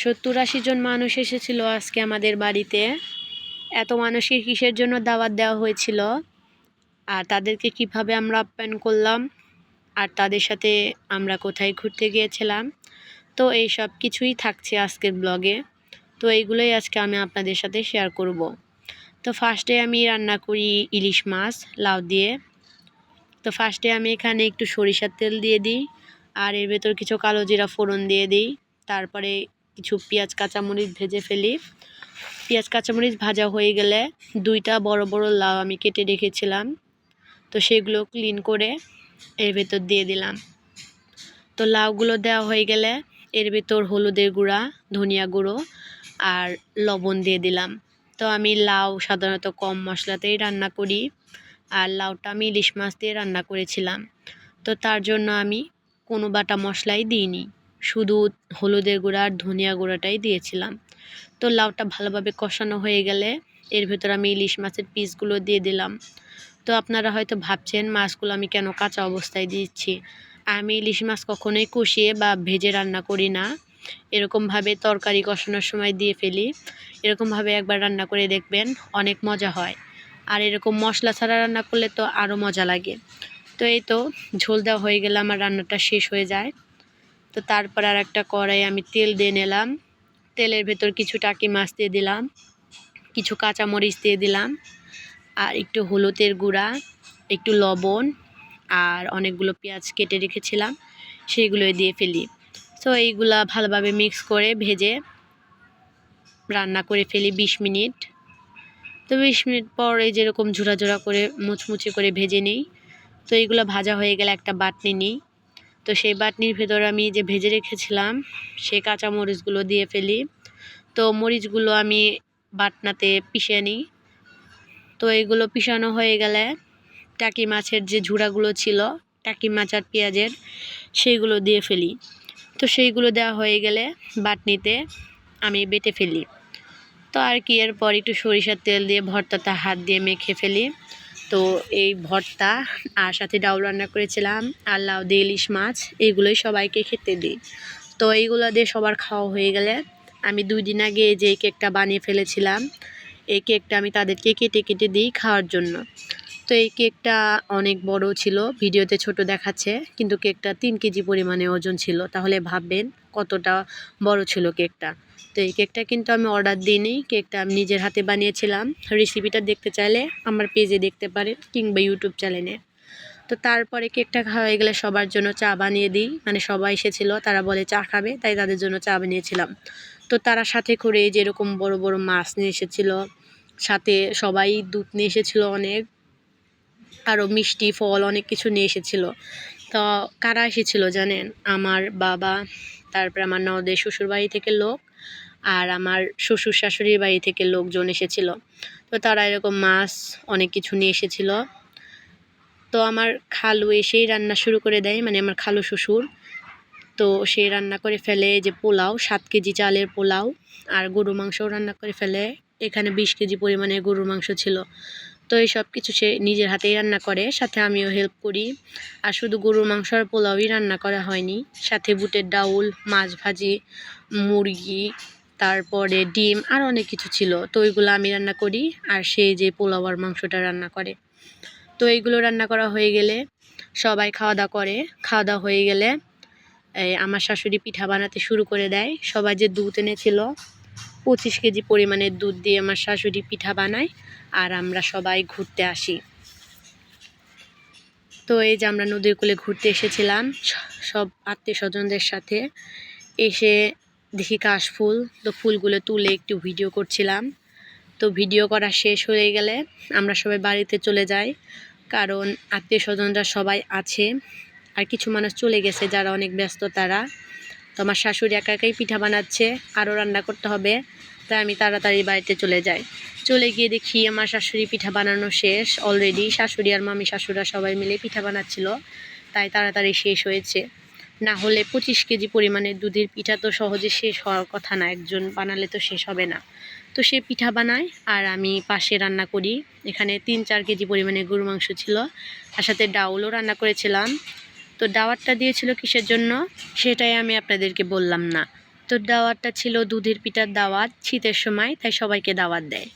সত্তর আশি জন মানুষ এসেছিল আজকে আমাদের বাড়িতে। এত মানুষকে কিসের জন্য দাওয়াত দেওয়া হয়েছিল? আর তাদেরকে কীভাবে আমরা আপ্যায়ন করলাম? আর তাদের সাথে আমরা কোথায় ঘুরতে গিয়েছিলাম? তো এই সব কিছুই থাকছে আজকের ব্লগে। তো এইগুলোই আজকে আমি আপনাদের সাথে শেয়ার করব। তো ফার্স্টে আমি রান্না করি ইলিশ মাছ, লাউ দিয়ে। তো ফার্স্টে আমি এখানে একটু সরিষার তেল দিয়ে দিই। আর এর ভেতর কিছু কালো জিরা ফোড়ন দিয়ে দিই। তারপরে কিছু পেঁয়াজ, কাঁচামরিচ ভেজে ফেলি। পেঁয়াজ, কাঁচামরিচ ভাজা হয়ে গেলে দুইটা বড় বড় লাউ আমি কেটে রেখেছিলাম। তো সেগুলো ক্লিন করে এর ভেতর দিয়ে দিলাম। তো লাউগুলো দেওয়া হয়ে গেলে এর ভেতর হলুদের গুঁড়া, ধনিয়া গুঁড়ো আর লবণ দিয়ে দিলাম। তো আমি লাউ সাধারণত কম মশলাতেই রান্না করি আর লাউটা আমি ইলিশ মাছ দিয়ে রান্না করেছিলাম। তো তার জন্য আমি কোনো বাটা মশলাই দিইনি। শুধু হলুদের গুঁড়া আর ধনিয়া গুঁড়াটাই দিয়েছিলাম। তো লাউটা ভালোভাবে কষানো হয়ে গেলে এর ভেতর আমি ইলিশ মাছের পিসগুলো দিয়ে দিলাম। তো আপনারা হয়তো ভাবছেন, মাছগুলো আমি কেন কাঁচা অবস্থায় দিচ্ছি? আমি ইলিশ মাছ কখনোই কষিয়ে বা ভেজে রান্না করি না। এরকমভাবে তরকারি কষানোর সময় দিয়ে ফেলি। এরকমভাবে একবার রান্না করে দেখবেন অনেক মজা হয়। আর এরকম মশলা ছাড়া রান্না করলে তো আরও মজা লাগে। তো এই তো ঝোল দেওয়া হয়ে গেলে আমার রান্নাটা শেষ হয়ে যায়। তো তারপর আর একটা কড়াই আমি তেল দিয়ে নিলাম। তেলের ভেতর কিছু টাকি মাছ দিয়ে দিলাম, কিছু কাঁচামরিচ দিয়ে দিলাম, আর একটু হলুদের গুঁড়া, একটু লবণ, আর অনেকগুলো পেঁয়াজ কেটে রেখেছিলাম, সেইগুলোই দিয়ে ফেলি। তো এইগুলা ভালোভাবে মিক্স করে ভেজে রান্না করে ফেলি বিশ মিনিট। তো বিশ মিনিট পর যেরকম ঝুরা ঝুরা করে, মুচমুচে করে ভেজে নিই। তো এইগুলো ভাজা হয়ে গেলে একটা বাটনি নিই। তো সেই বাটনির ভেতর আমি যে ভেজে রেখেছিলাম সেই কাঁচা মরিচগুলো দিয়ে ফেলি। তো মরিচগুলো আমি বাটনাতে পিষে নিই। তো এইগুলো পিষানো হয়ে গেলে টাকি মাছের যে ঝুড়াগুলো ছিল, টাকি মাছ আর পেঁয়াজের, সেইগুলো দিয়ে ফেলি। তো সেইগুলো দেওয়া হয়ে গেলে বাটনিতে আমি বেটে ফেলি। তো আর কি, এরপর একটু সরিষার তেল দিয়ে ভর্তাটা হাত দিয়ে মেখে ফেলি। তো এই ভর্তা আর সাথে ডাউল রান্না করেছিলাম, আর লাউ দিয়ে ইলিশ মাছ এইগুলোই সবাইকে খেতে দিই। তো এইগুলো দিয়ে সবার খাওয়া হয়ে গেলে আমি দুই দিন আগে যে কেকটা বানিয়ে ফেলেছিলাম, এই কেকটা আমি তাদেরকে কেটে কেটে দিই খাওয়ার জন্য। তো এই কেকটা অনেক বড় ছিল, ভিডিওতে ছোট দেখাচ্ছে, কিন্তু কেকটা তিন কেজি পরিমাণে ওজন ছিল। তাহলে ভাববেন কতটা বড় ছিল কেকটা। তো এই কেকটা কিন্তু আমি অর্ডার দিইনি, কেকটা আমি নিজের হাতে বানিয়েছিলাম। রেসিপিটা দেখতে চাইলে আমার পেজে দেখতে পারেন কিংবা ইউটিউব চ্যানেলে তো তারপরে কেকটা খাওয়া হয়ে গেলে সবার জন্য চা বানিয়ে দিই। মানে সবাই এসেছিল, তারা বলে চা খাবে, তাই তাদের জন্য চা বানিয়েছিলাম। তো তারা সাথে করে যেরকম বড় বড় মাছ নিয়ে এসেছিল, সাথে সবাই দুধ নিয়ে এসেছিল অনেক। আরও মিষ্টি ফল অনেক কিছু নিয়ে এসেছিল। তো কারা এসেছিল জানেন? আমার বাবা, তারপরে আমার নদের শ্বশুর বাড়ি থেকে লোক আর আমার শ্বশুর শাশুড়ির বাড়ি থেকে লোকজন এসেছিল। তো তারা এরকম মাছ অনেক কিছু নিয়ে এসেছিল। তো আমার খালু এসেই রান্না শুরু করে দেয় মানে আমার খালু শ্বশুর। তো সে রান্না করে ফেলে যে পোলাও, সাত কেজি চালের পোলাও আর গরু মাংসও রান্না করে ফেলে। এখানে বিশ কেজি পরিমাণে গরুর মাংস ছিল। তো এই সব কিছু সে নিজের হাতেই রান্না করে। সাথে আমিও হেল্প করি। আর শুধু গরুর মাংস আর পোলাওই রান্না করা হয়নি। সাথে বুটের ডাউল, মাছ ভাজি, মুরগি, তারপরে ডিম আর অনেক কিছু ছিল। তো ওইগুলো আমি রান্না করি আর সে যে পোলাও আর মাংসটা রান্না করে। তো এইগুলো রান্না করা হয়ে গেলে সবাই খাওয়া দাওয়া করে। খাওয়া দাওয়া হয়ে গেলে আমার শাশুড়ি পিঠা বানাতে শুরু করে দেয়। সবাই যে দুধ এনেছিল পঁচিশ কেজি পরিমাণের দুধ দিয়ে আমার শাশুড়ি পিঠা বানায় আর আমরা সবাই ঘুরতে আসি। তো এই যে আমরা নদীর কূলে ঘুরতে এসেছিলাম সব আত্মীয় স্বজনদের সাথে এসে দেখি কাশফুল তো ফুলগুলো তুলে একটু ভিডিও করছিলাম। তো ভিডিও করা শেষ হয়ে গেলে আমরা সবাই বাড়িতে চলে যাই, কারণ আত্মীয় স্বজনরা সবাই আছে, আর কিছু মানুষ চলে গেছে যারা অনেক ব্যস্ত তারা। তো আমার শাশুড়ি একা একাই পিঠা বানাচ্ছে, আরও রান্না করতে হবে, তাই আমি তাড়াতাড়ি বাড়িতে চলে যাই। চলে গিয়ে দেখি আমার শাশুড়ি পিঠা বানানো শেষ অলরেডি শাশুড়ি আর মামি শাশুড়া সবাই মিলে পিঠা বানাচ্ছিল, তাই তাড়াতাড়ি শেষ হয়েছে। না হলে পঁচিশ কেজি পরিমাণের দুধের পিঠা তো সহজে শেষ হওয়ার কথা না, একজন বানালে তো শেষ হবে না। তো সে পিঠা বানায়, আর আমি পাশে রান্না করি। এখানে তিন চার কেজি পরিমাণে গরু মাংস ছিল তার সাথে ডাউলও রান্না করেছিলাম। তো দাওয়াতটা দিয়েছিল কিসের জন্য? সেটাই আমি আপনাদেরকে বললাম না। তো দাওয়াতটা ছিল দুধের পিঠার দাওয়াত শীতের সময়, তাই সবাইকে দাওয়াত দেয়।